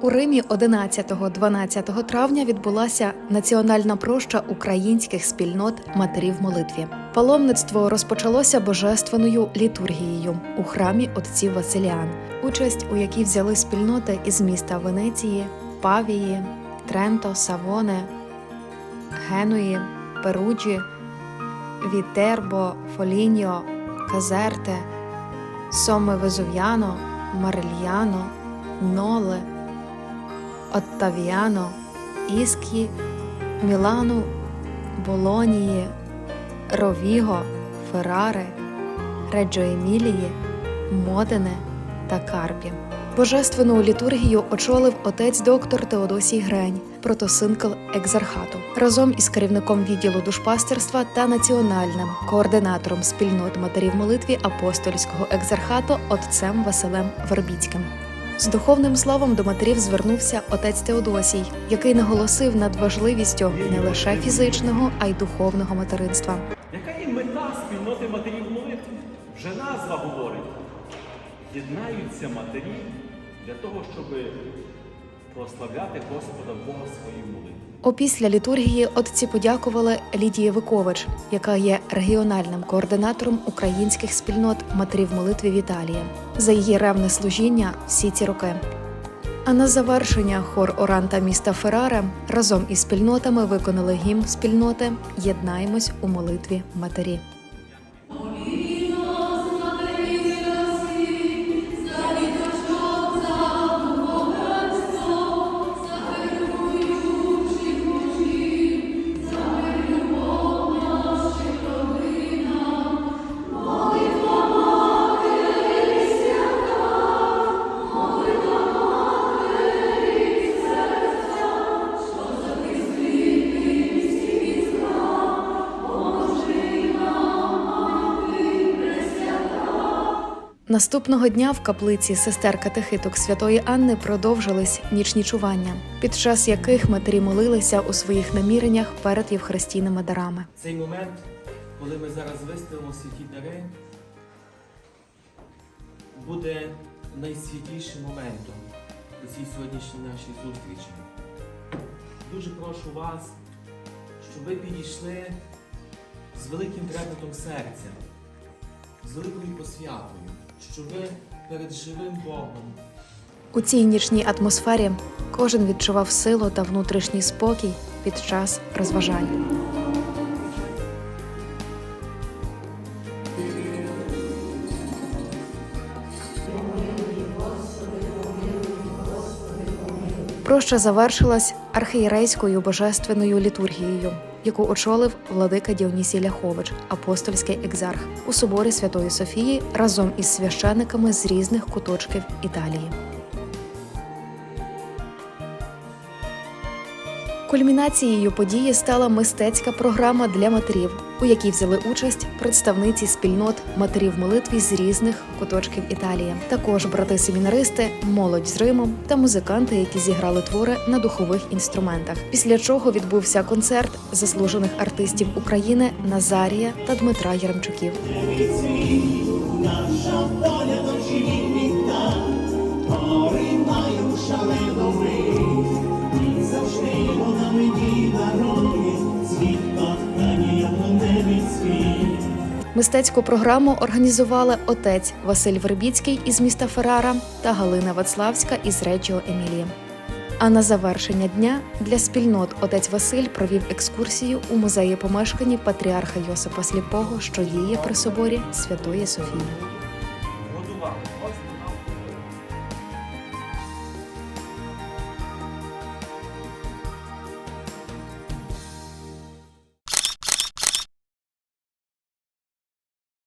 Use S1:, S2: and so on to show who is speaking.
S1: У Римі 11-12 травня відбулася національна проща українських спільнот матерів молитві. Паломництво розпочалося божественною літургією у храмі отців Василіан, участь у якій взяли спільноти із міста Венеції, Павії, Тренто, Савоне, Генуї, Перуджі, Вітербо, Фоліньо, Казерте, Соме Везув'яно, Марильяно, Ноле, Оттавіано, Іск'ї, Мілану, Болонії, Ровіго, Ферраре, Реджо Емілії, Модене та Карпі. Божественну літургію очолив отець доктор Теодосій Грень, протосинкл екзархату, разом із керівником відділу душпастерства та національним координатором спільнот матерів молитві апостольського екзархату отцем Василем Вербіцьким. З духовним словом до матерів звернувся отець Теодосій, який наголосив над важливістю не лише фізичного, а й духовного материнства.
S2: Яка є мета спільноти матерів молитви? Вже назва говорить. Єднаються матері для того, щоб прославляти Господа Бога своєю молитвою.
S1: Опісля літургії отці подякували Лідії Викович, яка є регіональним координатором українських спільнот матерів молитви в Італії, за її ревне служіння всі ці роки. А на завершення хор Оранта міста Ферраре разом із спільнотами виконали гімн спільноти Єднаємось у молитві матері. Наступного дня в каплиці сестер катехиток Святої Анни продовжились нічні чування, під час яких матері молилися у своїх наміреннях перед євхаристійними дарами.
S3: Цей момент, коли ми зараз виставимо святі дари, буде найсвітлішим моментом у цій сьогоднішній нашій зустрічі. Дуже прошу вас, щоб ви підійшли з великим трепетом серця, з великою посвятою, щоб ви перед живим Богом
S1: У цій нічній атмосфері кожен відчував силу та внутрішній спокій під час розважань. Проща завершилась архієрейською божественною літургією, яку очолив владика Діонісій Ляхович, апостольський екзарх у соборі Святої Софії разом із священниками з різних куточків Італії. Кульмінацією події стала мистецька програма для матерів, у якій взяли участь представниці спільнот матерів молитві з різних куточків Італії. Також брати-семінаристи, молодь з Риму та музиканти, які зіграли твори на духових інструментах. Після чого відбувся концерт заслужених артистів України Назарія та Дмитра Яремчуків.
S4: Наша
S1: Мистецьку програму організували отець Василь Вербіцький із міста Феррара та Галина Вацлавська із Реджіо Емілії. А на завершення дня для спільнот отець Василь провів екскурсію у музеї помешканні патріарха Йосипа Сліпого, що діє при соборі Святої Софії.